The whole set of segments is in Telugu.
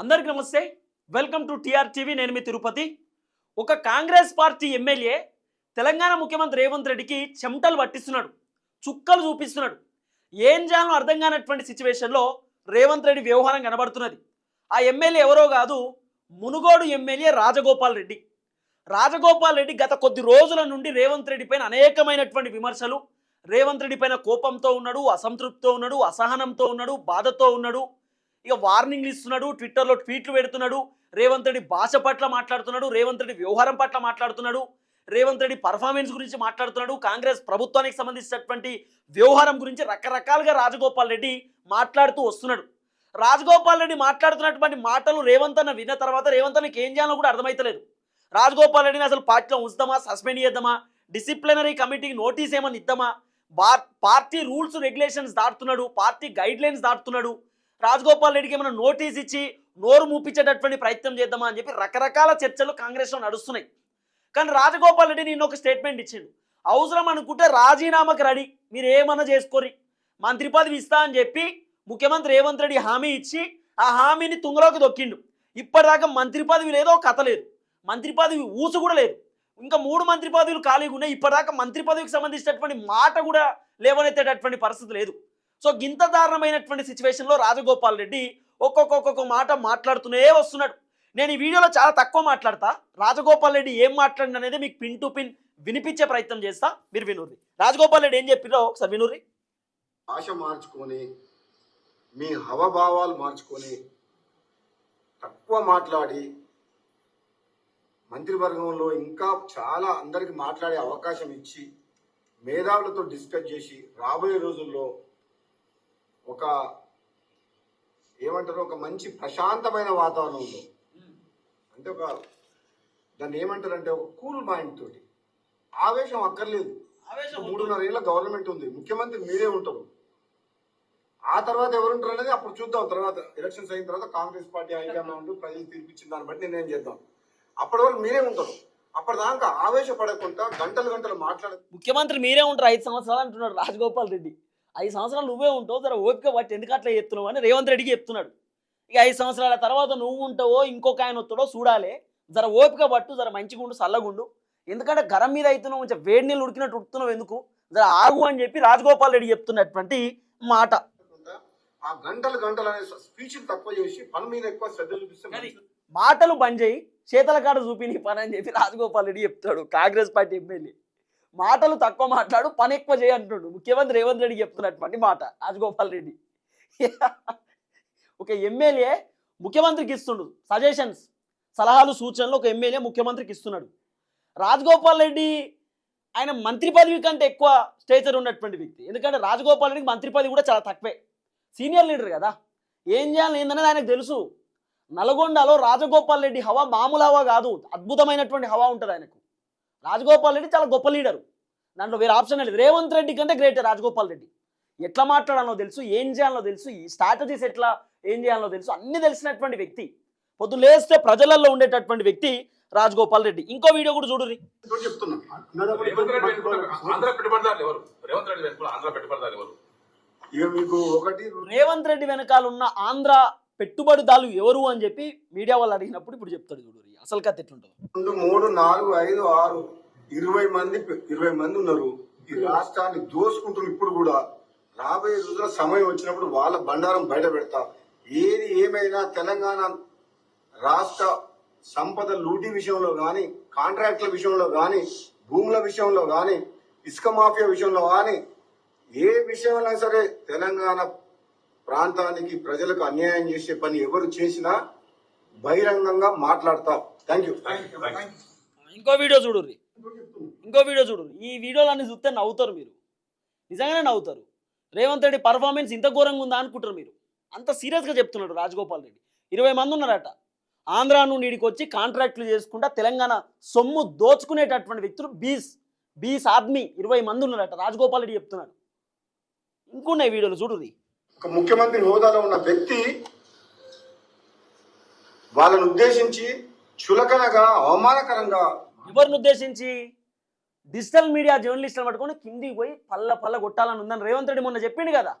అందరికీ నమస్తే. వెల్కమ్ టు టిఆర్ టీవీ నేను మీ తిరుపతి. ఒక కాంగ్రెస్ పార్టీ ఎమ్మెల్యే తెలంగాణ ముఖ్యమంత్రి రేవంత్ రెడ్డికి చెమటలు పట్టిస్తున్నాడు. చుక్కలు చూపిస్తున్నాడు. ఏం చేయాలో అర్థం కానటువంటి సిచ్యువేషన్లో రేవంత్ రెడ్డి వ్యవహారం కనబడుతున్నది. ఆ ఎమ్మెల్యే ఎవరో కాదు మునుగోడు ఎమ్మెల్యే రాజగోపాల్ రెడ్డి. రాజగోపాల్ రెడ్డి గత కొద్ది రోజుల నుండి రేవంత్ రెడ్డి పైన అనేకమైనటువంటి విమర్శలు రేవంత్ రెడ్డి పైన కోపంతో ఉన్నాడు అసంతృప్తితో ఉన్నాడు అసహనంతో ఉన్నాడు బాధతో ఉన్నాడు. ఇక వార్నింగ్లు ఇస్తున్నాడు ట్విట్టర్లో ట్వీట్లు పెడుతున్నాడు రేవంత్ రెడ్డి భాష పట్ల మాట్లాడుతున్నాడు రేవంత్ రెడ్డి వ్యవహారం పట్ల మాట్లాడుతున్నాడు రేవంత్ రెడ్డి పర్ఫార్మెన్స్ గురించి మాట్లాడుతున్నాడు కాంగ్రెస్ ప్రభుత్వానికి సంబంధించినటువంటి వ్యవహారం గురించి రకరకాలుగా రాజగోపాల్ రెడ్డి మాట్లాడుతూ వస్తున్నాడు. రాజగోపాల్ రెడ్డి మాట్లాడుతున్నటువంటి మాటలు రేవంత్ అన్న విన్న తర్వాత రేవంత్ అన్నకి ఏం చేయాలో కూడా అర్థమైతలేదు. రాజగోపాల్ రెడ్డిని అసలు పార్టీలో ఉంచుదామా సస్పెండ్ చేద్దామా డిసిప్లినరీ కమిటీకి నోటీస్ ఏమని ఇద్దామా పార్టీ రూల్స్ రెగ్యులేషన్స్ దాటుతున్నాడు పార్టీ గైడ్ లైన్స్ దాటుతున్నాడు రాజగోపాల్ రెడ్డికి ఏమైనా నోటీస్ ఇచ్చి నోరు మూపించేటటువంటి ప్రయత్నం చేద్దామా అని చెప్పి రకరకాల చర్చలు కాంగ్రెస్లో నడుస్తున్నాయి. కానీ రాజగోపాల్ రెడ్డి నేను ఒక స్టేట్మెంట్ ఇచ్చిండు. అవసరం అనుకుంటే రాజీనామాకి రెడీ. మీరు ఏమన్నా చేసుకోరి మంత్రి పదవి ఇస్తా అని చెప్పి ముఖ్యమంత్రి రేవంత్ రెడ్డి హామీ ఇచ్చి ఆ హామీని తుంగలోకి దొక్కిండు. ఇప్పటిదాకా మంత్రి పదవి లేదో కథ లేదు. మంత్రి పదవి ఊసు కూడా లేదు. ఇంకా మూడు మంత్రి పదవులు ఖాళీగా ఉన్నాయి. ఇప్పటిదాకా మంత్రి పదవికి సంబంధించినటువంటి మాట కూడా లేవనెత్తేటటువంటి పరిస్థితి లేదు. సో గింత దారుణమైనటువంటి సిచ్యువేషన్లో రాజగోపాల్ రెడ్డి ఒక్కొక్క ఒక్కొక్క మాట మాట్లాడుతూనే వస్తున్నాడు. నేను ఈ వీడియోలో చాలా తక్కువ మాట్లాడతా. రాజగోపాల్ రెడ్డి ఏం మాట్లాడిన అనేది మీకు పిన్ టు పిన్ వినిపించే ప్రయత్నం చేస్తా. మీరు వినూరి రాజగోపాల్ రెడ్డి ఏం చెప్పిరో ఒకసారి వినుర్రి. ఆశ మార్చుకొని మీ హవభావాలు మార్చుకొని తక్కువ మాట్లాడి మంత్రివర్గంలో ఇంకా చాలా అందరికి మాట్లాడే అవకాశం ఇచ్చి మేధావులతో డిస్కస్ చేసి రాబోయే రోజుల్లో ఒక ఏమంటారు ఒక మంచి ప్రశాంతమైన వాతావరణంలో అంటే ఒక దాన్ని ఏమంటారంటే ఒక కూల్ మైండ్ తోటి. ఆవేశం అక్కర్లేదు. మూడున్నర ఏళ్ళ గవర్నమెంట్ ఉంది. ముఖ్యమంత్రి మీరే ఉంటారు. ఆ తర్వాత ఎవరు ఉంటారు అనేది అప్పుడు చూద్దాం. తర్వాత ఎలక్షన్స్ అయిన తర్వాత కాంగ్రెస్ పార్టీ హైకమాండ్ ప్రజలు తీర్పిచ్చిన దాన్ని బట్టి నిర్ణయం చేద్దాం. అప్పటి వరకు మీరే ఉంటారు. అప్పటిదాకా ఆవేశపడకుండా గంటలు గంటలు మాట్లాడ ముఖ్యమంత్రి మీరే ఉంటారు ఐదు సంవత్సరాలు అంటున్నాడు రాజగోపాల్ రెడ్డి. ఐదు సంవత్సరాలు నువ్వే ఉంటావు జర ఓపిక పట్టి. ఎందుకు అట్లా చెప్తున్నావు అని రేవంత్ రెడ్డికి చెప్తున్నాడు. ఇక ఐదు సంవత్సరాల తర్వాత నువ్వు ఉంటావో ఇంకొక ఆయన వస్తాడో చూడాలి. జర ఓపిక పట్టు జర మంచిగుండు చల్లగుండు ఎందుకంటే గరం మీద అవుతున్నావు కొంచెం వేడి నీళ్ళు ఉడికినట్టు ఉడుకుతున్నావు ఎందుకు? జర ఆగు అని చెప్పి రాజగోపాల్ రెడ్డి చెప్తున్నటువంటి మాట. ఆ గంటలు గంటలు అనే స్పీచ్ తక్కువ చేసి పని మీద ఎక్కువ శ్రద్ధ చూపిస్తే కానీ మంచిది. మాటలు బంద్ చేయి చేతల కాడ చూపి నీ పని అని చెప్పి రాజగోపాల్ రెడ్డి చెప్తాడు కాంగ్రెస్ పార్టీ ఎమ్మెల్యే. మాటలు తక్కువ మాట్లాడు పని ఎక్కువ చేయి ముఖ్యమంత్రి రేవంత్ రెడ్డి చెప్తున్నటువంటి మాట రాజగోపాల్ రెడ్డి. ఒక ఎమ్మెల్యే ముఖ్యమంత్రికి ఇస్తుండు సజెషన్స్ సలహాలు సూచనలు ఒక ఎమ్మెల్యే ముఖ్యమంత్రికి ఇస్తున్నాడు. రాజగోపాల్ రెడ్డి ఆయన మంత్రి పదవి కంటే ఎక్కువ స్టేచర్ ఉన్నటువంటి వ్యక్తి. ఎందుకంటే రాజగోపాల్ రెడ్డికి మంత్రి పదవి కూడా చాలా తక్కువే. సీనియర్ లీడర్ కదా. ఏం చేయాలి ఏందనేది ఆయనకు తెలుసు. నల్గొండలో రాజగోపాల్ రెడ్డి హవా మామూలు హవా కాదు. అద్భుతమైనటువంటి హవా ఉంటుంది ఆయనకు. రాజగోపాల్ రెడ్డి చాలా గొప్ప లీడరు. దాంట్లో వేరే ఆప్షన్ లేదు. రేవంత్ రెడ్డి కంటే గ్రేట్ రాజగోపాల్ రెడ్డి. ఎట్లా మాట్లాడాలో తెలుసు ఏం చేయాలో తెలుసు ఈ స్ట్రాటజీస్ ఎట్లా ఏం చేయాలో తెలుసు అన్ని తెలిసినటువంటి వ్యక్తి. పొద్దు లేస్తే ప్రజలలో ఉండేటటువంటి వ్యక్తి రాజగోపాల్ రెడ్డి. ఇంకో వీడియో కూడా చెప్తున్నా. రేవంత్ రెడ్డి వెనుక ఆంధ్ర పెట్టుబడిదారులు ఎవరు? రేవంత్ రెడ్డి వెనుక ఆంధ్ర పెట్టుబడిదారులు ఎవరు? ఇక మీకు ఒకటి రేవంత్ రెడ్డి వెనకాల ఉన్న ఆంధ్ర పెట్టుబడిదారులు ఎవరు అని చెప్పి మీడియా వాళ్ళు అడిగినప్పుడు ఇప్పుడు చెప్తాడు చూడుర్రి. అసలు కథ ఎట్లుంటుంది? రెండు మూడు నాలుగు ఐదు ఆరు ఇరవై మంది ఇరవై మంది ఉన్నారు. ఈ రాష్ట్రాన్ని దోసుకుంటున్నారు ఇప్పుడు కూడా. రాబోయే రోజుల సమయం వచ్చినప్పుడు వాళ్ళ బండారం బయట పెడతా. ఏది ఏమైనా తెలంగాణ రాష్ట్ర సంపద లూటీ విషయంలో కానీ కాంట్రాక్టుల విషయంలో కానీ భూముల విషయంలో కానీ ఇసుక మాఫియా విషయంలో కానీ ఏ విషయంలో సరే తెలంగాణ ప్రాంతానికి ప్రజలకు అన్యాయం చేసే పని ఎవరు చేసినా బహిరంగంగా మాట్లాడతారు థ్యాంక్ యూ ఇంకో వీడియో చూడుర్రి. ఇంకో వీడియో చూడు ఈ వీడియోలన్నీ చూస్తే నవ్వుతారు మీరు. నిజంగానే నవ్వుతారు. రేవంత్ రెడ్డి పర్ఫార్మెన్స్ ఇంత ఘోరంగా ఉందా అనుకుంటారు మీరు? అంత సీరియస్గా చెప్తున్నాడు రాజగోపాల్ రెడ్డి. ఇరవై మంది ఉన్నారట. ఆంధ్ర నుండి ఈడికి వచ్చి కాంట్రాక్టులు చేసుకుంటా తెలంగాణ సొమ్ము దోచుకునేటటువంటి వ్యక్తులు బీస్ బీస్ ఆద్మీ ఇరవై మంది ఉన్నారట. రాజగోపాల్ రెడ్డి చెప్తున్నాడు. ఇంకున్నాయి వీడియోలు చూడుర్రి. ఒక ముఖ్యమంత్రి హోదాలో ఉన్న వ్యక్తి వాళ్ళను ఉద్దేశించి చులకనగా అవమానకరంగా. ఎవరిని ఉద్దేశించి డిజిటల్ మీడియా జర్నలిస్టులు పట్టుకొని కిందికి పోయి పల్ల పల్ల కొట్టాలని ఉందని రేవంత్ రెడ్డి మొన్న చెప్పిండు కదా.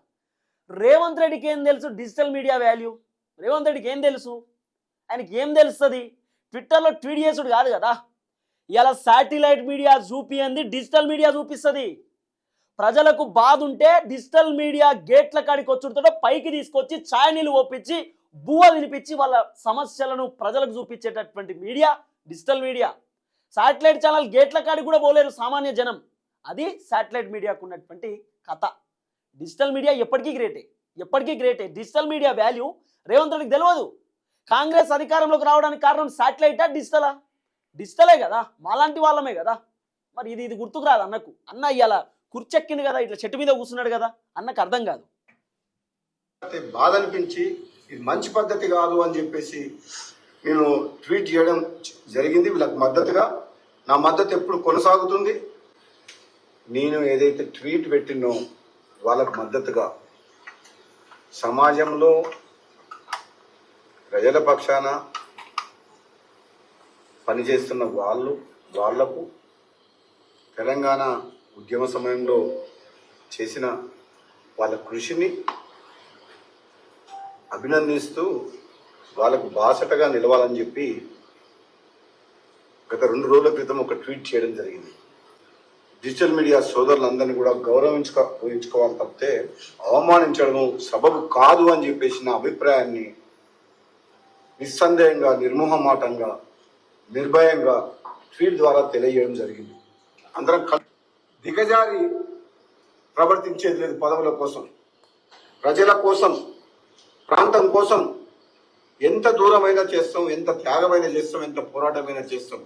రేవంత్ రెడ్డికి ఏం తెలుసు డిజిటల్ మీడియా వాల్యూ? రేవంత్ రెడ్డికి ఏం తెలుసు? ఆయనకి ఏం తెలుస్తుంది? ట్విట్టర్లో ట్వీట్ చేసుడు కాదు కదా. ఇలా శాటిలైట్ మీడియా చూపియంది డిజిటల్ మీడియా చూపిస్తుంది. ప్రజలకు బాధ ఉంటే డిజిటల్ మీడియా గేట్ల కాడికి వచ్చుడుతో పైకి తీసుకొచ్చి ఛాయ్ నీళ్ళు ఒప్పించి బువా వినిపించి వాళ్ళ సమస్యలను ప్రజలకు చూపించేటటువంటి media digital media. Satellite channel గేట్ల కాడికి కూడా పోలేరు సామాన్య జనం. అది శాటిలైట్ మీడియాకు ఉన్నటువంటి కథ. డిజిటల్ మీడియా ఎప్పటికీ గ్రేటే. ఎప్పటికీ గ్రేటే. డిజిటల్ మీడియా వాల్యూ రేవంత్ రెడ్డికి తెలియదు కాంగ్రెస్ అధికారంలోకి రావడానికి కారణం శాటిలైటా డిజిటలా? డిజిటలే కదా. మాలాంటి వాళ్ళమే కదా. మరి ఇది ఇది గుర్తుకు రాదు అన్నకు? అన్న ఇలా కుర్చెక్కింది కదా ఇట్లా చెట్టు మీద కూర్చున్నాడు కదా అన్నకు అర్థం కాదు. బాధ అనిపించి ఇది మంచి పద్ధతి కాదు అని చెప్పేసి నేను ట్వీట్ చేయడం జరిగింది. వీళ్ళకి మద్దతుగా నా మద్దతు ఎప్పుడు కొనసాగుతుంది? నేను ఏదైతే ట్వీట్ పెట్టినో వాళ్ళకు మద్దతుగా సమాజంలో ప్రజల పక్షాన పనిచేస్తున్న వాళ్ళు వాళ్ళకు తెలంగాణ ఉద్యమ సమయంలో చేసిన వాళ్ళ కృషిని అభినందిస్తూ వాళ్ళకు బాసటగా నిలవాలని చెప్పి గత రెండు రోజుల క్రితం ఒక ట్వీట్ చేయడం జరిగింది. డిజిటల్ మీడియా సోదరులందరినీ కూడా గౌరవించుకో పోయించుకోవాలి తప్పితే అవమానించడము సబబు కాదు అని చెప్పేసి నా అభిప్రాయాన్ని నిస్సందేహంగా నిర్మోహమాటంగా నిర్భయంగా ట్వీట్ ద్వారా తెలియజేయడం జరిగింది. అందరం దిగజారి ప్రవర్తించేది లేదు పదవుల కోసం. ప్రజల కోసం ప్రాంతం కోసం ఎంత దూరమైనా చేస్తాం ఎంత త్యాగమైనా చేస్తాం ఎంత పోరాటమైనా చేస్తాం.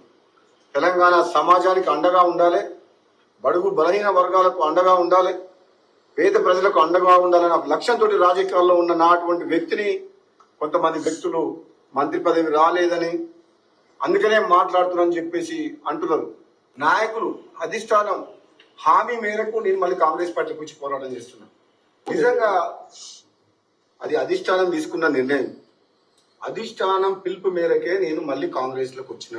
తెలంగాణ సమాజానికి అండగా ఉండాలి. బడుగు బలహీన వర్గాలకు అండగా ఉండాలి. పేద ప్రజలకు అండగా ఉండాలనే లక్ష్యంతో రాజకీయాల్లో ఉన్న నాటువంటి వ్యక్తిని కొంతమంది వ్యక్తులు మంత్రి పదవి రాలేదని అందుకనే మాట్లాడుతున్నానని చెప్పేసి అంటున్నారు. నాయకులు అధిష్టానం హామీ మేరకు నేను మళ్ళీ కాంగ్రెస్ పార్టీ గురించి పోరాటం చేస్తున్నాను నిజంగా అది అధిష్టానం తీసుకున్న నిర్ణయం. అధిష్టానం పిలుపు మేరకే నేను మళ్ళీ కాంగ్రెస్లోకి వచ్చిన.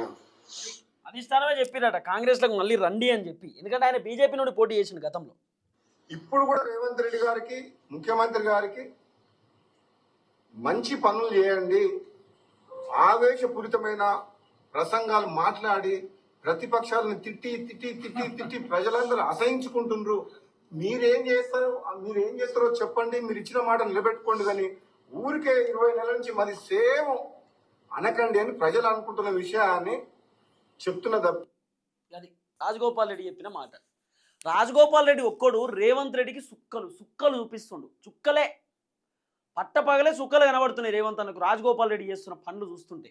అధిష్టానమే చెప్పిరట కాంగ్రెస్లకు మళ్ళీ రండి అని చెప్పి. ఎందుకంటే ఆయన బీజేపీ నుండి పోటీ చేసిండు గతంలో. ఇప్పుడు కూడా రేవంత్ రెడ్డి గారికి ముఖ్యమంత్రి గారికి మంచి పనులు చేయండి. ఆవేశపూరితమైన ప్రసంగాలు మాట్లాడి ప్రతిపక్షాలను తిట్టి తిట్టి తిట్టి తిట్టి ప్రజలందరూ అసహించుకుంటుండ్రు. మీరేం చేస్తారు? మీరేం చేస్తారో చెప్పండి. మీరు ఇచ్చిన మాట నిలబెట్టుకోండి కానీ ఊరికే ఇరవై నెలల నుంచి మరి సేమ్ అనకండి అని ప్రజలు అనుకుంటున్న విషయాన్ని చెప్తున్న అది రాజగోపాల్ రెడ్డి చెప్పిన మాట. రాజగోపాల్ రెడ్డి ఒక్కడు రేవంత్ రెడ్డికి సుక్కలు సుక్కలు చూపిస్తుండు. చుక్కలే. పట్టపగలే సుక్కలు కనబడుతున్నాయి రేవంత్ అన్నకు. రాజగోపాల్ రెడ్డి చేస్తున్న పనులు చూస్తుంటే.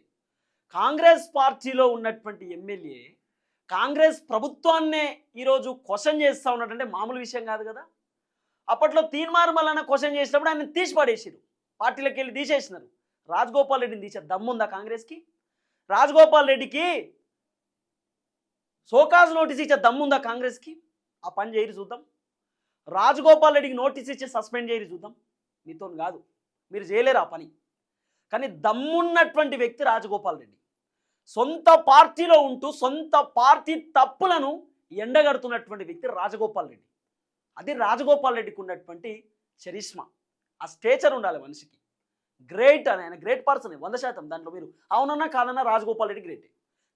కాంగ్రెస్ పార్టీలో ఉన్నటువంటి ఎమ్మెల్యే కాంగ్రెస్ ప్రభుత్వాన్నే ఈరోజు క్వశ్చన్ చేస్తూ ఉన్నట్టంటే మామూలు విషయం కాదు కదా. అప్పట్లో తీన్మార్ మల్లన్న క్వశ్చన్ చేసినప్పుడు ఆయన తీసి పడేసారు పార్టీలోకి వెళ్ళి తీసేసినారు. రాజగోపాల్ రెడ్డిని తీసే దమ్ముందా కాంగ్రెస్కి? రాజగోపాల్ రెడ్డికి సోకాజ్ నోటీస్ ఇచ్చే దమ్ముందా కాంగ్రెస్కి? ఆ పని చేయరు చూద్దాం. రాజగోపాల్ రెడ్డికి నోటీస్ ఇచ్చి సస్పెండ్ చేయరు చూద్దాం. మీతో కాదు. మీరు చేయలేరు ఆ పని. కానీ దమ్మున్నటువంటి వ్యక్తి రాజగోపాల్ రెడ్డి. సొంత పార్టీలో ఉంటూ సొంత పార్టీ తప్పులను ఎండగడుతున్నటువంటి వ్యక్తి రాజగోపాల్ రెడ్డి. అది రాజగోపాల్ రెడ్డికి ఉన్నటువంటి చరిష్మా. ఆ స్టేచర్ ఉండాలి మనిషికి. గ్రేట్ అని ఆయన గ్రేట్ పర్సన్ వంద శాతం దాంట్లో మీరు. అవునన్నా కాదన్నా రాజగోపాల్ రెడ్డి గ్రేటే.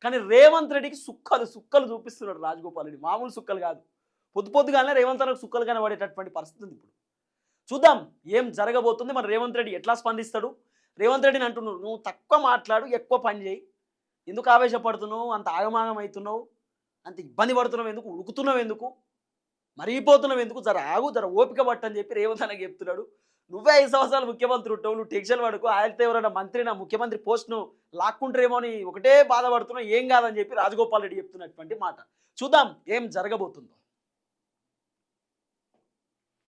కానీ రేవంత్ రెడ్డికి సుక్కలు సుక్కలు చూపిస్తున్నాడు రాజగోపాల్ రెడ్డి. మామూలు సుక్కలు కాదు. పొద్దు పొద్దుగానే రేవంత్ రెడ్డికి సుక్కలుగానే పడేటటువంటి పరిస్థితి ఉంది ఇప్పుడు. చూద్దాం ఏం జరగబోతుంది. మరి రేవంత్ రెడ్డి ఎట్లా స్పందిస్తాడు? రేవంత్ రెడ్డిని అంటున్నాడు నువ్వు తక్కువ మాట్లాడు ఎక్కువ పని చేయి. ఎందుకు ఆవేశపడుతున్నావు? అంత ఆగమాగం అవుతున్నావు అంత ఇబ్బంది పడుతున్నావు ఎందుకు? ఉడుకుతున్నావు ఎందుకు? మరిగిపోతున్నావు ఎందుకు? జర ఆగు జర ఓపిక పట్టని చెప్పి రేవంత్ అన్నకి చెప్తున్నాడు. నువ్వే ఐదు సంవత్సరాలు ముఖ్యమంత్రి ఉంటావు నువ్వు టెన్షన్ పడుకో. ఆయనతో ఎవరైనా మంత్రి నా ముఖ్యమంత్రి పోస్ట్ను లాక్కుంటారేమో అని ఒకటే బాధపడుతున్నావు ఏం కాదని చెప్పి రాజగోపాల్ రెడ్డి చెప్తున్నటువంటి మాట. చూద్దాం ఏం జరగబోతుందో.